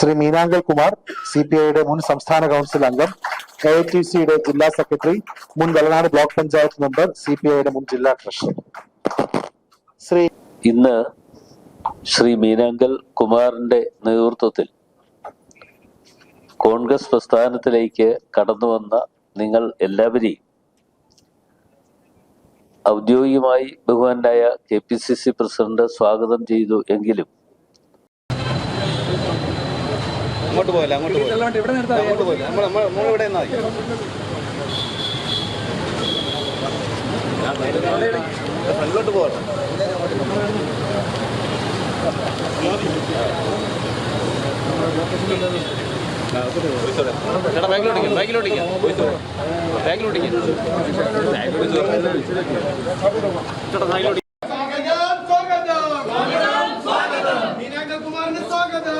Shri Meenankal Kumar C P ഐയുടെ മുൻ സംസ്ഥാന കൗൺസിൽ അംഗം എ ടി സിയുടെ ജില്ലാ സെക്രട്ടറി മുൻ Vellanad block panchayat member C P ഐയുടെ മുൻ ജില്ലാ ട്രഷറർ. ശ്രീ ഇന്ന് ശ്രീ മീനാങ്കൽ കുമാറിന്റെ നേതൃത്വത്തിൽ കോൺഗ്രസ് പ്രസ്ഥാനത്തിലേക്ക് കടന്നു വന്ന നിങ്ങൾ എല്ലാവരെയും ഔദ്യോഗികമായി ബഹുമാനായ K P C C president സ്വാഗതം ചെയ്തു എങ്കിലും അങ്ങോട്ട് പോകല്ല അങ്ങോട്ട് പോകില്ല അങ്ങോട്ട് പോകല നമ്മൾ നമ്മൾ നമ്മളിവിടെ നിന്നാൽ മതി. ഫ്രണ്ടിലോട്ട് പോകട്ടെ ചേട്ടാ ബാക്കിലോട്ടിക്കാം ബാക്കിലോട്ടിക്കാം ബാക്കിലോട്ടിക്കാം ചേട്ടാ ബാക്കിലോട്ടിക്കാം സ്വാഗതം മീനാങ്കൽ കുമാറിന് സ്വാഗതം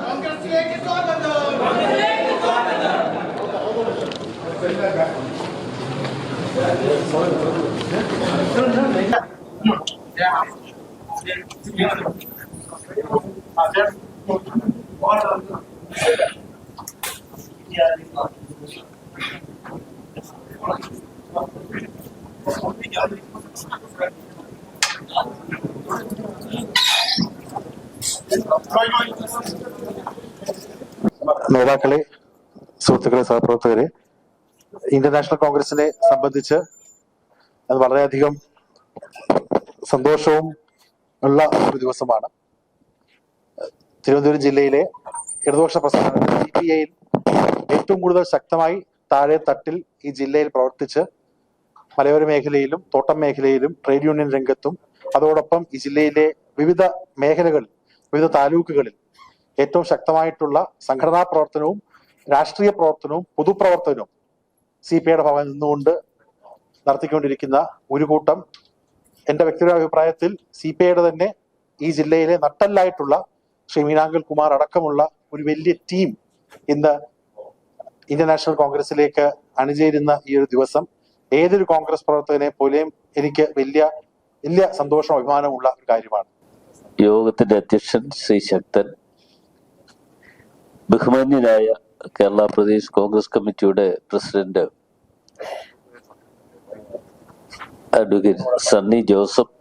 കോൺഗ്രസിലേക്ക് സ്വാഗതം നേതാക്കളെ സുഹൃത്തുക്കളെ സഹപ്രവർത്തകരെ ഇന്ത്യൻ നാഷണൽ കോൺഗ്രസിനെ സംബന്ധിച്ച് അത് വളരെയധികം സന്തോഷവും ഉള്ള ഒരു ദിവസമാണ്. തിരുവനന്തപുരം ജില്ലയിലെ ഇടതുപക്ഷ പ്രസ്ഥാനം സി പി ഐയിൽ ഏറ്റവും കൂടുതൽ ശക്തമായി താഴെ തട്ടിൽ ഈ ജില്ലയിൽ പ്രവർത്തിച്ച് മലയോര മേഖലയിലും തോട്ടം മേഖലയിലും ട്രേഡ് യൂണിയൻ രംഗത്തും അതോടൊപ്പം ഈ ജില്ലയിലെ വിവിധ മേഖലകളിൽ വിവിധ താലൂക്കുകളിൽ ഏറ്റവും ശക്തമായിട്ടുള്ള സംഘടനാ പ്രവർത്തനവും രാഷ്ട്രീയ പ്രവർത്തനവും പൊതുപ്രവർത്തനവും സി പി ഐയുടെ ഭവനിൽ നിന്നുകൊണ്ട് നടത്തിക്കൊണ്ടിരിക്കുന്ന ഒരു കൂട്ടം എന്റെ വ്യക്തിപര അഭിപ്രായത്തിൽ സി പി ഐയുടെ തന്നെ ഈ ജില്ലയിലെ നട്ടല്ലായിട്ടുള്ള ശ്രീ മീനാങ്കൽ കുമാർ അടക്കമുള്ള ഒരു വലിയ ടീം ഇന്ന് ഇന്ത്യൻ നാഷണൽ കോൺഗ്രസിലേക്ക് അണിചേരുന്ന ഈ ഒരു ദിവസം ഏതൊരു കോൺഗ്രസ് പ്രവർത്തകനെ പോലെയും എനിക്ക് വലിയ വലിയ സന്തോഷം അഭിമാനമുള്ള ഒരു കാര്യമാണ്. യോഗത്തിന്റെ അധ്യക്ഷൻ ശ്രീ ശക്തൻ ബഹുമാന്യനായ കേരള പ്രദേശ് കോൺഗ്രസ് കമ്മിറ്റിയുടെ president advocate Sunny Joseph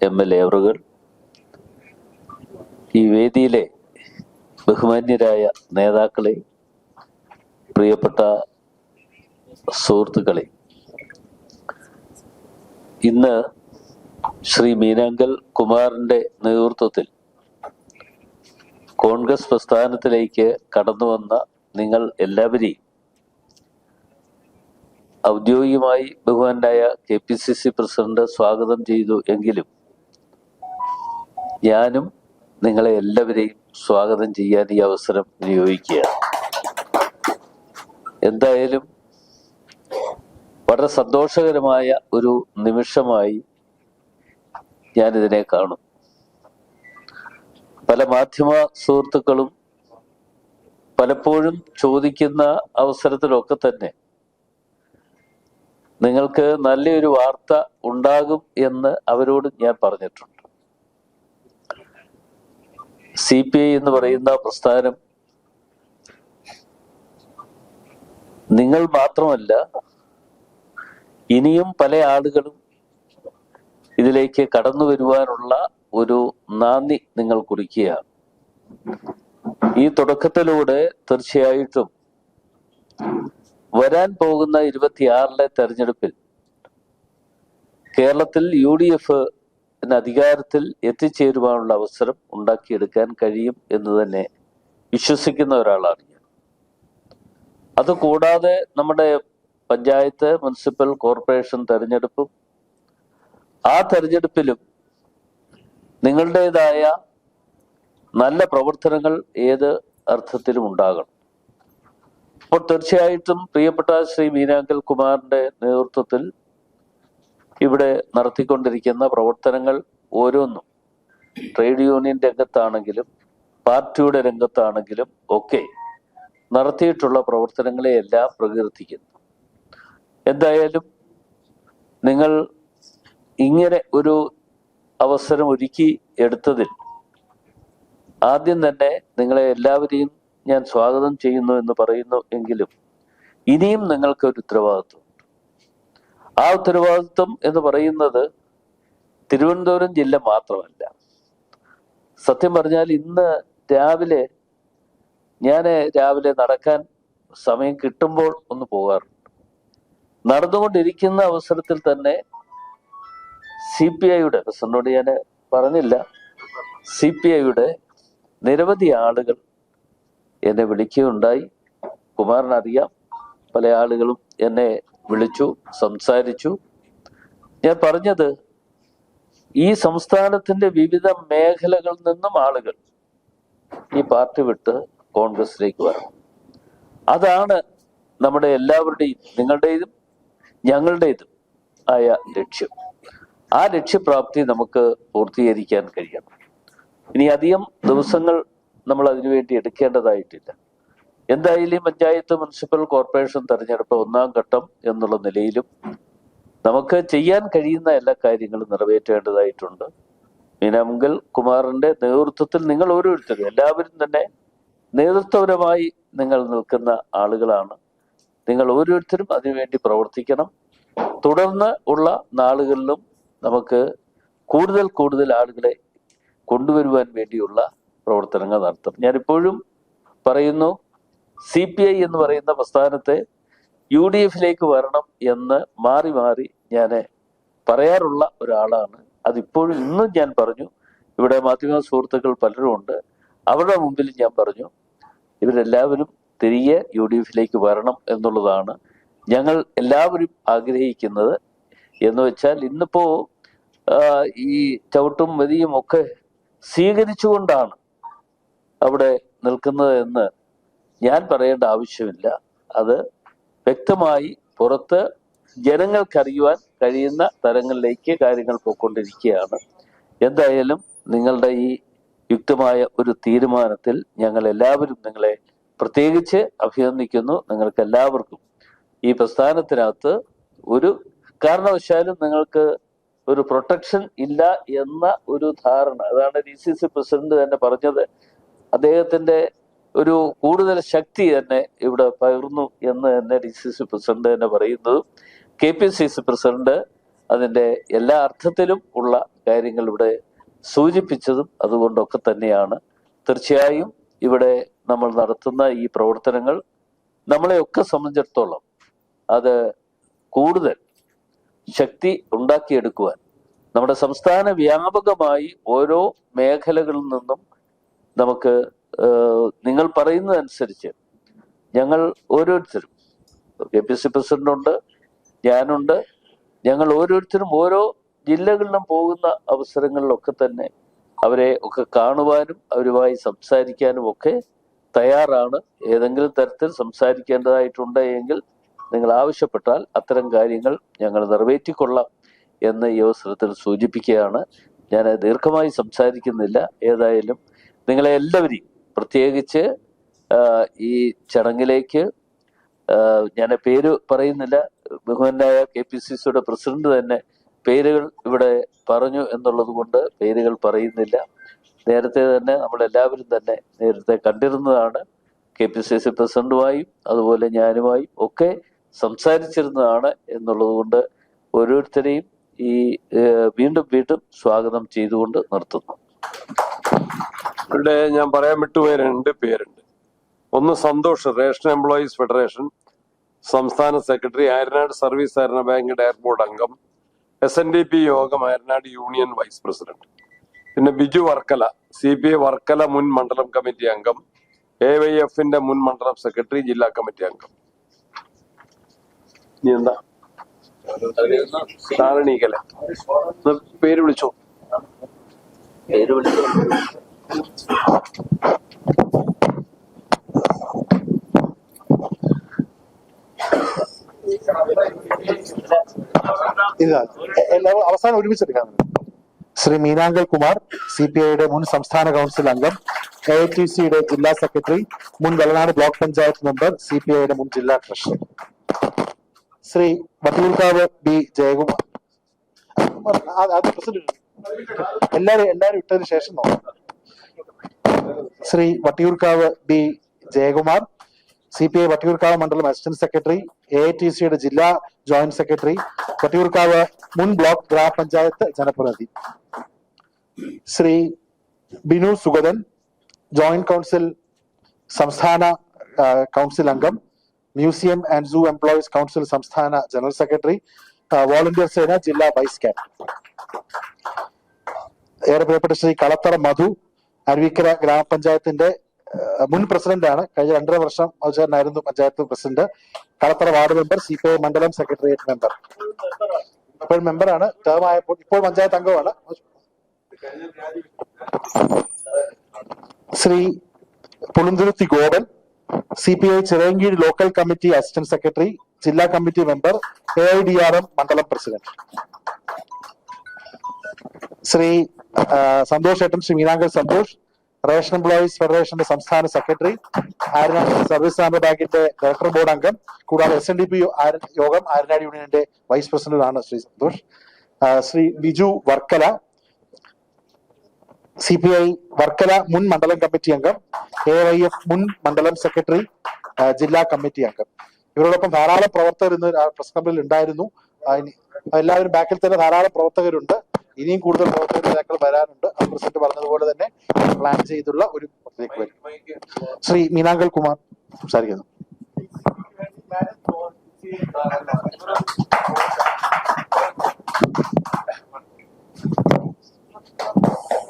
M L A അവറുകൾ. ഈ വേദിയിലെ ബഹുമാന്യരായ നേതാക്കളെ പ്രിയപ്പെട്ട സുഹൃത്തുക്കളെ ഇന്ന് ശ്രീ മീനാങ്കൽ കുമാറിന്റെ നേതൃത്വത്തിൽ കോൺഗ്രസ് പ്രസ്ഥാനത്തിലേക്ക് കടന്നു വന്ന നിങ്ങൾ എല്ലാവരെയും ഔദ്യോഗികമായി ബഹുമാനായ K P C C president സ്വാഗതം ചെയ്തു എങ്കിലും ഞാനും നിങ്ങളെ എല്ലാവരെയും സ്വാഗതം ചെയ്യാൻ ഈ അവസരം വിനിയോഗിക്കുകയാണ്. എന്തായാലും വളരെ സന്തോഷകരമായ ഒരു നിമിഷമായി ഞാനിതിനെ കാണും. പല മാധ്യമ സുഹൃത്തുക്കളും പലപ്പോഴും ചോദിക്കുന്ന അവസരത്തിലൊക്കെ തന്നെ നിങ്ങൾക്ക് നല്ലൊരു വാർത്ത ഉണ്ടാകും എന്ന് അവരോട് ഞാൻ പറഞ്ഞിട്ടുണ്ട്. സി പി ഐ എന്ന് പറയുന്ന പ്രസ്ഥാനം നിങ്ങൾ മാത്രമല്ല ഇനിയും പല ആളുകളും ഇതിലേക്ക് കടന്നു വരുവാനുള്ള ഒരു നാന്ദി നിങ്ങൾ കുറിക്കുകയാണ്. ഈ തുടക്കത്തിലൂടെ തീർച്ചയായിട്ടും വരാൻ പോകുന്ന ഇരുപത്തിയാറിലെ തെരഞ്ഞെടുപ്പിൽ കേരളത്തിൽ യു ഡി എഫ് അധികാരത്തിൽ എത്തിച്ചേരുവാനുള്ള അവസരം ഉണ്ടാക്കിയെടുക്കാൻ കഴിയും എന്ന് തന്നെ വിശ്വസിക്കുന്ന ഒരാളാണ് ഞാൻ. അതുകൂടാതെ നമ്മുടെ പഞ്ചായത്ത് മുനിസിപ്പൽ കോർപ്പറേഷൻ തെരഞ്ഞെടുപ്പും ആ തെരഞ്ഞെടുപ്പിലും നിങ്ങളുടേതായ നല്ല പ്രവർത്തനങ്ങൾ ഏത് അർത്ഥത്തിലും ഉണ്ടാകണം. അപ്പോൾ തീർച്ചയായിട്ടും പ്രിയപ്പെട്ട ശ്രീ മീനാങ്കൽ കുമാറിന്റെ നേതൃത്വത്തിൽ ഇവിടെ നടത്തിക്കൊണ്ടിരിക്കുന്ന പ്രവർത്തനങ്ങൾ ഓരോന്നും ട്രേഡ് യൂണിയൻ രംഗത്താണെങ്കിലും പാർട്ടിയുടെ രംഗത്താണെങ്കിലും ഒക്കെ നടത്തിയിട്ടുള്ള പ്രവർത്തനങ്ങളെ എല്ലാം പ്രകീർത്തിക്കുന്നു. എന്തായാലും നിങ്ങൾ ഇങ്ങനെ ഒരു അവസരം ഒരുക്കി എടുത്തതിൽ ആദ്യം തന്നെ നിങ്ങളെ എല്ലാവരെയും ഞാൻ സ്വാഗതം ചെയ്യുന്നു എന്ന് പറയുന്നു എങ്കിലും ഇനിയും നിങ്ങൾക്ക് ഒരു ഉത്തരവാദിത്വം ആ ഉത്തരവാദിത്വം എന്ന് പറയുന്നത് തിരുവനന്തപുരം ജില്ല മാത്രമല്ല. സത്യം പറഞ്ഞാൽ ഇന്ന് രാവിലെ ഞാൻ രാവിലെ നടക്കാൻ സമയം കിട്ടുമ്പോൾ ഒന്ന് പോകാറുണ്ട്. നടന്നുകൊണ്ടിരിക്കുന്ന അവസരത്തിൽ തന്നെ സി പി ഐയുടെ പ്രസിഡന്റോട് ഞാൻ പറഞ്ഞില്ല. സി പി ഐയുടെ നിരവധി ആളുകൾ എന്നെ വിളിക്കുകയുണ്ടായി. കുമാറിനറിയാം പല ആളുകളും എന്നെ വിളിച്ചു സംസാരിച്ചു. ഞാൻ പറഞ്ഞത് ഈ സംസ്ഥാനത്തിന്റെ വിവിധ മേഖലകളിൽ നിന്നും ആളുകൾ ഈ പാർട്ടി വിട്ട് കോൺഗ്രസിലേക്ക് വരണം. അതാണ് നമ്മുടെ എല്ലാവരുടെയും നിങ്ങളുടേതും ഞങ്ങളുടേതും ആയ ലക്ഷ്യം. ആ ലക്ഷ്യപ്രാപ്തി നമുക്ക് പൂർത്തീകരിക്കാൻ കഴിയണം. ഇനി അധികം ദിവസങ്ങൾ നമ്മൾ അതിനുവേണ്ടി എടുക്കേണ്ടതായിട്ടില്ല. എന്തായാലും പഞ്ചായത്ത് മുനിസിപ്പൽ കോർപ്പറേഷൻ തെരഞ്ഞെടുപ്പ് ഒന്നാം ഘട്ടം എന്നുള്ള നിലയിലും നമുക്ക് ചെയ്യാൻ കഴിയുന്ന എല്ലാ കാര്യങ്ങളും നിറവേറ്റേണ്ടതായിട്ടുണ്ട്. മീനാമുങ്കൽ കുമാറിന്റെ നേതൃത്വത്തിൽ നിങ്ങൾ ഓരോരുത്തരും എല്ലാവരും തന്നെ നേതൃത്വപരമായി നിങ്ങൾ നിൽക്കുന്ന ആളുകളാണ്. നിങ്ങൾ ഓരോരുത്തരും അതിനുവേണ്ടി പ്രവർത്തിക്കണം. തുടർന്ന് ഉള്ള നാളുകളിലും നമുക്ക് കൂടുതൽ കൂടുതൽ ആളുകളെ കൊണ്ടുവരുവാൻ വേണ്ടിയുള്ള പ്രവർത്തനങ്ങൾ നടത്തും. ഞാനിപ്പോഴും പറയുന്നു സി പി ഐ എന്ന് പറയുന്ന പ്രസ്ഥാനത്തെ യു ഡി എഫിലേക്ക് വരണം എന്ന് മാറി മാറി ഞാൻ പറയാറുള്ള ഒരാളാണ്. അതിപ്പോഴും ഇന്നും ഞാൻ പറഞ്ഞു. ഇവിടെ മാധ്യമ സുഹൃത്തുക്കൾ പലരും ഉണ്ട്. അവരുടെ മുമ്പിൽ ഞാൻ പറഞ്ഞു ഇവരെല്ലാവരും തിരികെ യു ഡി എഫിലേക്ക് വരണം എന്നുള്ളതാണ് ഞങ്ങൾ എല്ലാവരും ആഗ്രഹിക്കുന്നത് എന്ന് വെച്ചാൽ ഇന്നിപ്പോ ഈ ചവിട്ടും മതിയും ഒക്കെ സ്വീകരിച്ചുകൊണ്ടാണ് അവിടെ നിൽക്കുന്നത് എന്ന് ഞാൻ പറയേണ്ട ആവശ്യമില്ല. അത് വ്യക്തമായി പുറത്ത് ജനങ്ങൾക്കറിയുവാൻ കഴിയുന്ന തരങ്ങളിലേക്ക് കാര്യങ്ങൾ പോയിക്കൊണ്ടിരിക്കുകയാണ്. എന്തായാലും നിങ്ങളുടെ ഈ യുക്തമായ ഒരു തീരുമാനത്തിൽ ഞങ്ങൾ എല്ലാവരും നിങ്ങളെ പ്രത്യേകിച്ച് അഭിനന്ദിക്കുന്നു. നിങ്ങൾക്ക് എല്ലാവർക്കും ഈ പ്രസ്ഥാനത്തിനകത്ത് ഒരു കാരണവശാലും നിങ്ങൾക്ക് ഒരു പ്രൊട്ടക്ഷൻ ഇല്ല എന്ന ഒരു ധാരണ. അതാണ് ഡി സി സി പ്രസിഡന്റ് തന്നെ പറഞ്ഞത്. അദ്ദേഹത്തിന്റെ ഒരു കൂടുതൽ ശക്തി തന്നെ ഇവിടെ പകർന്നു എന്ന് തന്നെ ഡി സി സി പ്രസിഡന്റ് തന്നെ പറയുന്നതും K P C C president അതിന്റെ എല്ലാ അർത്ഥത്തിലും ഉള്ള കാര്യങ്ങൾ ഇവിടെ സൂചിപ്പിച്ചതും അതുകൊണ്ടൊക്കെ തന്നെയാണ്. തീർച്ചയായും ഇവിടെ നമ്മൾ നടത്തുന്ന ഈ പ്രവർത്തനങ്ങൾ നമ്മളെയൊക്കെ സംബന്ധിച്ചിടത്തോളം അത് കൂടുതൽ ശക്തി ഉണ്ടാക്കിയെടുക്കുവാൻ. നമ്മുടെ സംസ്ഥാന വ്യാപകമായി ഓരോ മേഖലകളിൽ നിന്നും നമുക്ക് നിങ്ങൾ പറയുന്നതനുസരിച്ച് ഞങ്ങൾ ഓരോരുത്തരും കെ പി സി പ്രസിഡന്റ് ഉണ്ട് ഞാനുണ്ട് ഞങ്ങൾ ഓരോരുത്തരും ഓരോ ജില്ലകളിലും പോകുന്ന അവസരങ്ങളിലൊക്കെ തന്നെ അവരെ ഒക്കെ കാണുവാനും അവരുമായി സംസാരിക്കാനും ഒക്കെ തയ്യാറാണ്. ഏതെങ്കിലും തരത്തിൽ സംസാരിക്കേണ്ടതായിട്ടുണ്ട് എങ്കിൽ നിങ്ങൾ ആവശ്യപ്പെട്ടാൽ അത്തരം കാര്യങ്ങൾ ഞങ്ങൾ നിറവേറ്റിക്കൊള്ളാം എന്ന് ഈ അവസരത്തിൽ സൂചിപ്പിക്കുകയാണ്. ഞാൻ ദീർഘമായി സംസാരിക്കുന്നില്ല. ഏതായാലും നിങ്ങളെ എല്ലാവരെയും പ്രത്യേകിച്ച് ഈ ചടങ്ങിലേക്ക് ഞാൻ പേര് പറയുന്നില്ല. ബഹുമാനായ കെ പി സി സിയുടെ പ്രസിഡന്റ് തന്നെ പേരുകൾ ഇവിടെ പറഞ്ഞു എന്നുള്ളത് കൊണ്ട് പേരുകൾ പറയുന്നില്ല. നേരത്തെ തന്നെ നമ്മളെല്ലാവരും തന്നെ നേരത്തെ കണ്ടിരുന്നതാണ് കെ പി സി സി പ്രസിഡന്റുമായും അതുപോലെ ഞാനുമായും ഒക്കെ സംസാരിച്ചിരുന്നതാണ് എന്നുള്ളത് കൊണ്ട് ഓരോരുത്തരെയും ഈ വീണ്ടും വീണ്ടും സ്വാഗതം ചെയ്തുകൊണ്ട് നിർത്തുന്നു. ഇവിടെ ഞാൻ പറയാൻ വിട്ടുപോയ രണ്ട് പേരുണ്ട്. ഒന്ന് സന്തോഷ് റേഷൻ എംപ്ലോയീസ് ഫെഡറേഷൻ സംസ്ഥാന സെക്രട്ടറി ആയർനാട് സർവീസ് സഹകരണ ബാങ്ക് ഡയർബോർഡ് അംഗം എസ് എൻ ഡി പി യോഗം ആയർനാട് യൂണിയൻ വൈസ് പ്രസിഡന്റ്. പിന്നെ Biju Varkala C P I Varkala മുൻ മണ്ഡലം കമ്മിറ്റി അംഗം എ വൈ എഫിന്റെ മുൻ മണ്ഡലം സെക്രട്ടറി ജില്ലാ കമ്മിറ്റി അംഗം. ഇനി എന്താ താരണീകല പേര് വിളിച്ചോ? പേര് വിളിച്ചോ? ഇതാ എല്ലാവരും അവസാനം ഒരുമിച്ചെടുക്കാം. ശ്രീ മീനാങ്കൽ കുമാർ സി പി ഐയുടെ മുൻ സംസ്ഥാന കൗൺസിൽ അംഗം എ ടി സിയുടെ ജില്ലാ സെക്രട്ടറി മുൻ Vellanad block panchayat member C P ഐയുടെ മുൻ ജില്ലാ ട്രഷറർ. ശ്രീ വട്ടിയൂർക്കാവ് ബി ജയകുമാർ. എല്ലാരും എല്ലാരും ഇട്ടതിന് ശേഷം നോക്കാം. Shri Vattiyoorkavu B Jayakumar C P I Vattiyoorkavu മണ്ഡലം അസിസ്റ്റന്റ് സെക്രട്ടറി എ ടി സിയുടെ ജില്ലാ ജോയിന്റ് സെക്രട്ടറി വട്ടിയൂർക്കാവ് മുൻ ബ്ലോക്ക് ഗ്രാമപഞ്ചായത്ത് ജനപ്രതിനിധി ശ്രീ ബിനു സുഗതൻ ജോയിന്റ് കൗൺസിൽ സംസ്ഥാന കൗൺസിൽ അംഗം museum and zoo employees council സംസ്ഥാന ജനറൽ സെക്രട്ടറി വോളണ്ടിയർ സേന ജില്ലാ വൈസ് ക്യാപ്റ്റൻ. ഏറെ പ്രിയപ്പെട്ട ശ്രീ കളത്തറ മധു അരുവിക്കര ഗ്രാമപഞ്ചായത്തിന്റെ മുൻ പ്രസിഡന്റാണ്. കഴിഞ്ഞ രണ്ടര വർഷം അവചാരനായിരുന്നു panchayat president. Kalathara ward member C P I മണ്ഡലം സെക്രട്ടേറിയറ്റ് മെമ്പർ. ഇപ്പോൾ മെമ്പറാണ്. ടേം ആയപ്പോൾ ഇപ്പോൾ പഞ്ചായത്ത് അംഗമാണ് Shri Pulunthuruthi Gopan C P I Chirayinkeezhu local committee assistant secretary ജില്ലാ committee member A I D R M മണ്ഡലം പ്രസിഡന്റ് ശ്രീ സന്തോഷ് ഏട്ടൻ ശ്രീ മീനാങ്കൽ സന്തോഷ് റേഷൻ എംപ്ലോയീസ് ഫെഡറേഷന്റെ സംസ്ഥാന സെക്രട്ടറി ആര്യനാട് സർവീസ് സഹകരണ ബാങ്കിന്റെ ഡയറക്ടർ ബോർഡ് അംഗം കൂടാതെ എസ് എൻ ഡി പി യോഗം ആര്യനാട് യൂണിയന്റെ വൈസ് പ്രസിഡന്റാണ് Shri Santhosh. Shri Biju Varkala C P I Varkala മുൻ മണ്ഡലം കമ്മിറ്റി അംഗം എ വൈ എഫ് മുൻ മണ്ഡലം സെക്രട്ടറി ജില്ലാ കമ്മിറ്റി അംഗം. ഇവരോടൊപ്പം ധാരാളം പ്രവർത്തകർ ഇന്ന് പ്രസ് ക്ലബിൽ ഉണ്ടായിരുന്നു. എല്ലാവരും ബാക്കിൽ തന്നെ ധാരാളം പ്രവർത്തകരുണ്ട്. ഇനിയും കൂടുതൽ പ്രവർത്തക നേതാക്കൾ വരാനുണ്ട്. അത് പ്രസിഡന്റ് പറഞ്ഞതുപോലെ തന്നെ പ്ലാൻ ചെയ്തുള്ള ഒരു ശ്രീ മീനാങ്കൽ കുമാർ സംസാരിക്കുന്നു.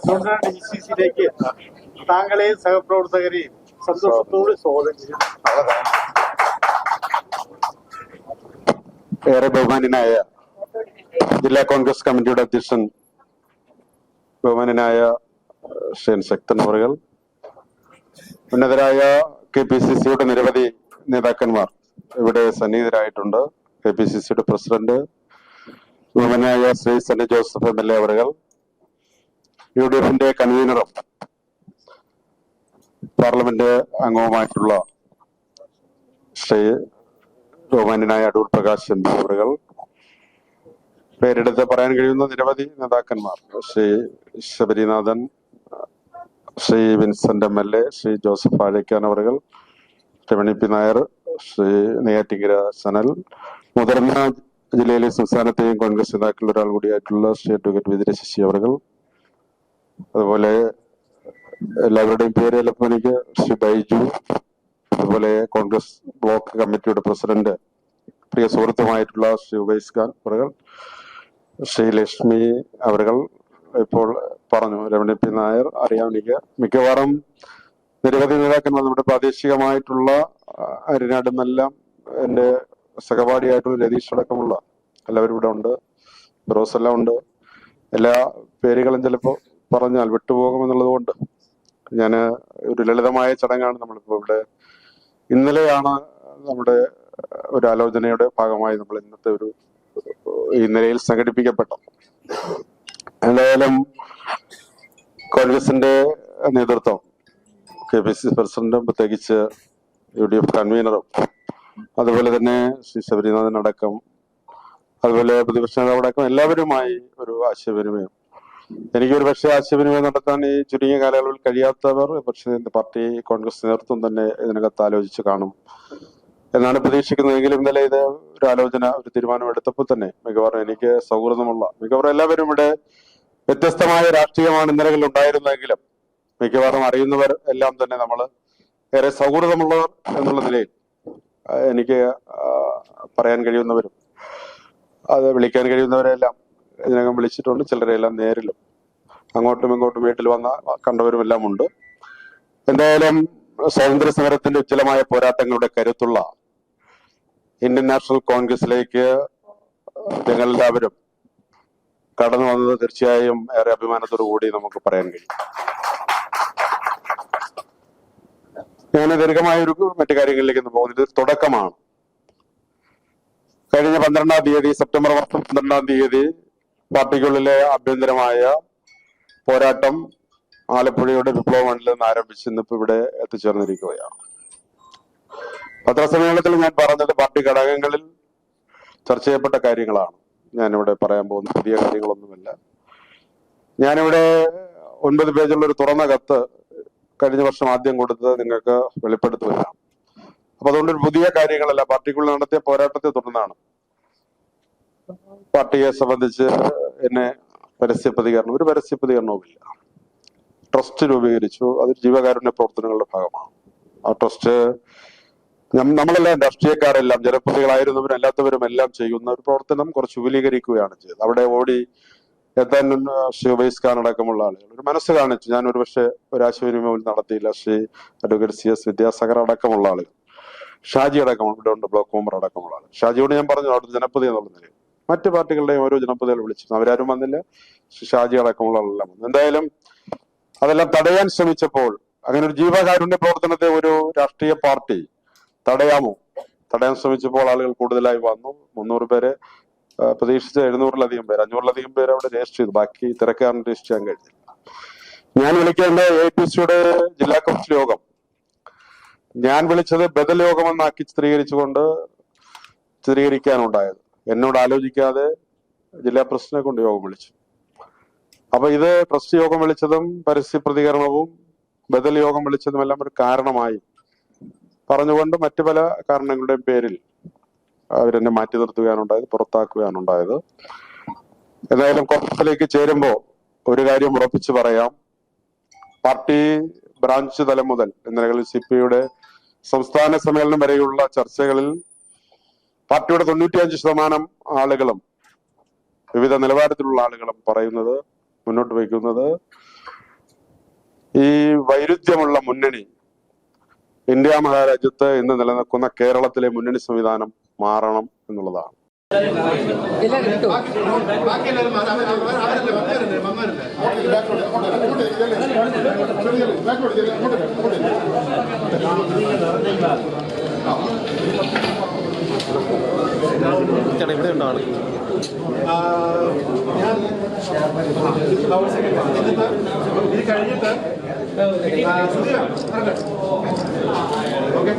സിയിലേക്ക് താങ്കളെയും സഹപ്രവർത്തകരെയും സന്തോഷത്തോടെ സ്വാഗതം ഏറെ ബഹുമാനായ ജില്ലാ കോൺഗ്രസ് കമ്മിറ്റിയുടെ അധ്യക്ഷൻ ബഹുമാനായ ഷെൻ ശക്തൻ മുറികൾ ഉന്നതരായ കെ പി സി സിയുടെ നിരവധി നേതാക്കന്മാർ ഇവിടെ സന്നിഹിതരായിട്ടുണ്ട്. കെ പി സി സിയുടെ പ്രസിഡന്റ് ബഹുമാനായ Shri saint Joseph M L A അവറുകൾ യു ഡി എഫിന്റെ കൺവീനറും പാർലമെന്റ് അംഗവുമായിട്ടുള്ള ശ്രീ ബഹുമാന്യനായ അടൂർ പ്രകാശ് പി പേരെടുത്ത് പറയാൻ കഴിയുന്ന നിരവധി നേതാക്കന്മാർ. Shri Sabarinathan Shri Vincent M L A Shri Joseph ആഴയ്ക്കാൻ അവറുകൾ രമണി പി നായർ ശ്രീ നെയ്യാറ്റിങ്കര സനൽ മുതിർന്ന ജില്ലയിലെ സംസ്ഥാനത്തെയും കോൺഗ്രസ് നേതാക്കളിൽ ഒരാൾ കൂടിയായിട്ടുള്ള ശ്രീ അഡ്വക്കേറ്റ് വിതിര ശശി അതുപോലെ എല്ലാവരുടെയും പേര് ചിലപ്പോൾ എനിക്ക് ശ്രീ ബൈജു. അതുപോലെ കോൺഗ്രസ് ബ്ലോക്ക് കമ്മിറ്റിയുടെ പ്രസിഡന്റ് പ്രിയ സുഹൃത്തുമായിട്ടുള്ള ശ്രീ ഉബൈസ് ഖാൻ അവരുകൾ ശ്രീ ലക്ഷ്മി അവരുകൾ ഇപ്പോൾ പറഞ്ഞു. രമണി പി നായർ അറിയാം എനിക്ക് മിക്കവാറും നിരവധി നേതാക്കന്മാർ നമ്മുടെ പ്രാദേശികമായിട്ടുള്ള അരിനാടുമെല്ലാം എന്റെ സഹപാഠിയായിട്ടുള്ള രതീഷ് അടക്കമുള്ള എല്ലാവരും ഇവിടെ ഉണ്ട്. ഫിറോസ് എല്ലാം ഉണ്ട്. എല്ലാ പേരുകളും ചിലപ്പോൾ പറഞ്ഞാൽ വിട്ടുപോകുമെന്നുള്ളത് കൊണ്ട് ഞാൻ ഒരു ലളിതമായ ചടങ്ങാണ് നമ്മളിപ്പോൾ ഇവിടെ ഇന്നലെയാണ് നമ്മുടെ ഒരു ആലോചനയുടെ ഭാഗമായി നമ്മൾ ഇന്നത്തെ ഒരു ഈ നിലയിൽ സംഘടിപ്പിക്കപ്പെട്ടത് എന്തായാലും കോൺഗ്രസിന്റെ നേതൃത്വം കെ പി സി പ്രസിഡന്റും പ്രത്യേകിച്ച് യു ഡി എഫ് കൺവീനറും അതുപോലെ തന്നെ ശ്രീ ശബരിനാഥൻ അടക്കം അതുപോലെ പ്രതിപക്ഷ നേതാവ് അടക്കം എല്ലാവരുമായി ഒരു ആശയവിനിമയം എനിക്കൊരു പക്ഷേ ആശയവിനിമയം നടത്താൻ ഈ ചുരുങ്ങിയ കാലയളവിൽ കഴിയാത്തവർ പക്ഷേ പാർട്ടി കോൺഗ്രസ് നേതൃത്വം തന്നെ ഇതിനകത്ത് ആലോചിച്ച് കാണും എന്നാണ് പ്രതീക്ഷിക്കുന്നതെങ്കിലും ഇന്നലെ ഇത് ഒരു ആലോചന ഒരു തീരുമാനം എടുത്തപ്പോൾ തന്നെ മിക്കവാറും എനിക്ക് സൗഹൃദമുള്ള മിക്കവാറും എല്ലാവരും ഇവിടെ വ്യത്യസ്തമായ രാഷ്ട്രീയമാണ് ഇന്നലകളിൽ ഉണ്ടായിരുന്നെങ്കിലും മിക്കവാറും അറിയുന്നവർ എല്ലാം തന്നെ നമ്മൾ ഏറെ സൗഹൃദമുള്ളവർ എന്നുള്ള നിലയിൽ എനിക്ക് പറയാൻ കഴിയുന്നവരും അത് വിളിക്കാൻ കഴിയുന്നവരെല്ലാം ഇതിനകം വിളിച്ചിട്ടുണ്ട്. ചിലരെല്ലാം നേരിലും അങ്ങോട്ടും ഇങ്ങോട്ടും വീട്ടിൽ വന്ന കണ്ടവരും എല്ലാം ഉണ്ട്. എന്തായാലും സ്വാതന്ത്ര്യ സമരത്തിന്റെ ഉജ്ജ്വലമായ പോരാട്ടങ്ങളുടെ കരുത്തുള്ള ഇന്ത്യൻ നാഷണൽ കോൺഗ്രസിലേക്ക് നിങ്ങൾ എല്ലാവരും കടന്നു വന്നത് തീർച്ചയായും ഏറെ അഭിമാനത്തോടു കൂടി നമുക്ക് പറയാൻ കഴിയും. ഞാൻ ദീർഘമായ ഒരു മറ്റു കാര്യങ്ങളിലേക്ക് ഒന്ന് പോകുന്നത് തുടക്കമാണ്. കഴിഞ്ഞ പന്ത്രണ്ടാം തീയതി സെപ്റ്റംബർ മാസം പന്ത്രണ്ടാം തീയതി പാർട്ടിക്കുള്ളിലെ ആഭ്യന്തരമായ പോരാട്ടം ആലപ്പുഴയുടെ വിപ്ലവ മണ്ഡലം നിന്ന് ആരംഭിച്ച് ഇന്നിപ്പോ ഇവിടെ എത്തിച്ചേർന്നിരിക്കുകയാണ്. പത്രസമ്മേളനത്തിൽ ഞാൻ പറഞ്ഞത് പാർട്ടി ഘടകങ്ങളിൽ ചർച്ച ചെയ്യപ്പെട്ട കാര്യങ്ങളാണ്. ഞാനിവിടെ പറയാൻ പോകുന്ന പുതിയ കാര്യങ്ങളൊന്നുമില്ല. ഞാനിവിടെ ഒൻപത് പേജുള്ള ഒരു തുറന്ന കത്ത് കഴിഞ്ഞ വർഷം ആദ്യം കൊടുത്തത് നിങ്ങൾക്ക് വെളിപ്പെടുത്തുകയാണ് അപ്പൊ അതുകൊണ്ട് പുതിയ കാര്യങ്ങളല്ല പാർട്ടിക്കുള്ളിൽ നടത്തിയ പോരാട്ടത്തെ തുടർന്നാണ്. പാർട്ടിയെ സംബന്ധിച്ച് എന്നെ പരസ്യ പ്രതികരണം ഒരു പരസ്യ പ്രതികരണവുമില്ല. ട്രസ്റ്റ് രൂപീകരിച്ചു. അത് ജീവകാരുണ്യ പ്രവർത്തനങ്ങളുടെ ഭാഗമാണ്. ആ ട്രസ്റ്റ് നമ്മളെല്ലാം രാഷ്ട്രീയക്കാരെല്ലാം ജനപ്രതികളായിരുന്നവരും അല്ലാത്തവരും എല്ലാം ചെയ്യുന്ന ഒരു പ്രവർത്തനം കുറച്ച് വിപുലീകരിക്കുകയാണ് ചെയ്തത്. അവിടെ ഓടി എത്താൻ ശ്രീ ഉബൈസ് ഖാൻ അടക്കമുള്ള ആളുകൾ. ഒരു മനസ്സ് കാണിച്ചു. ഞാൻ ഒരുപക്ഷെ ഒരു ആശയവിനിമയം നടത്തിയില്ല. Shri advocate C S Vidyasagar അടക്കമുള്ള ആളുകൾ. ഷാജി അടക്കമുള്ള ഇവിടെ ഉണ്ട് ബ്ലോക്ക് മെമ്പർ അടക്കമുള്ള ആളുകൾ. ഷാജിയോട് ഞാൻ പറഞ്ഞു അവിടുത്തെ ജനപ്രതി എന്നുള്ള നിലയിൽ മറ്റു പാർട്ടികളുടെയും ഓരോ ജനപ്രതികൾ വിളിച്ചിരുന്നു. അവരാരും വന്നില്ല. ഷാജി അടക്കമുള്ള വന്നു. എന്തായാലും അതെല്ലാം തടയാൻ ശ്രമിച്ചപ്പോൾ അങ്ങനെ ഒരു ജീവകാരുണ്യ പ്രവർത്തനത്തെ ഒരു രാഷ്ട്രീയ പാർട്ടി തടയാമോ? തടയാൻ ശ്രമിച്ചപ്പോൾ ആളുകൾ കൂടുതലായി വന്നു. മുന്നൂറ് പേരെ പ്രതീക്ഷിച്ച എഴുന്നൂറിലധികം പേര് അഞ്ഞൂറിലധികം പേര് അവിടെ രജിസ്റ്റർ ചെയ്തു. ബാക്കി തിരക്കാരൻ രജിസ്റ്റർ ചെയ്യാൻ കഴിഞ്ഞില്ല. ഞാൻ വിളിക്കേണ്ട എ പി സിയുടെ ജില്ലാ കൗൺസിൽ യോഗം. ഞാൻ വിളിച്ചത് ബദൽ യോഗമെന്നാക്കി ചിത്രീകരിച്ചുകൊണ്ട് ചിത്രീകരിക്കാനുണ്ടായത്. എന്നോട് ആലോചിക്കാതെ ജില്ലാ പ്രസിഡന്റിനെ കൊണ്ട് യോഗം വിളിച്ചു. അപ്പൊ ഇത് പ്രസ് യോഗം വിളിച്ചതും പരസ്യ പ്രതികരണവും ബദൽ യോഗം വിളിച്ചതും എല്ലാം ഒരു കാരണമായി. പറഞ്ഞുകൊണ്ട് മറ്റു പല കാരണങ്ങളുടെയും പേരിൽ അവരെന്നെ മാറ്റി നിർത്തുകയാണ് ഉണ്ടായത് പുറത്താക്കുകയാണ് ഉണ്ടായത് എന്തായാലും കോൺഗ്രസിലേക്ക് ചേരുമ്പോ ഒരു കാര്യം ഉറപ്പിച്ചു പറയാം. പാർട്ടി ബ്രാഞ്ച് തലം മുതൽ ഇന്നലകളിൽ സി പി ഐയുടെ സംസ്ഥാന സമ്മേളനം വരെയുള്ള ചർച്ചകളിൽ പാർട്ടിയുടെ തൊണ്ണൂറ്റിയഞ്ച് ശതമാനം ആളുകളും വിവിധ നിലവാരത്തിലുള്ള ആളുകളും പറയുന്നത് മുന്നോട്ട് വയ്ക്കുന്നത്. ഈ വൈരുദ്ധ്യമുള്ള മുന്നണി ഇന്ത്യ മഹാരാജ്യത്ത് ഇന്ന് നിലനിൽക്കുന്ന കേരളത്തിലെ മുന്നണി സംവിധാനം മാറണം എന്നുള്ളതാണ്. ബാക്കി ഇവിടെ ഉണ്ടോ ആൾ? ഞാൻ ഇത് കഴിഞ്ഞിട്ട്. ഓക്കെ.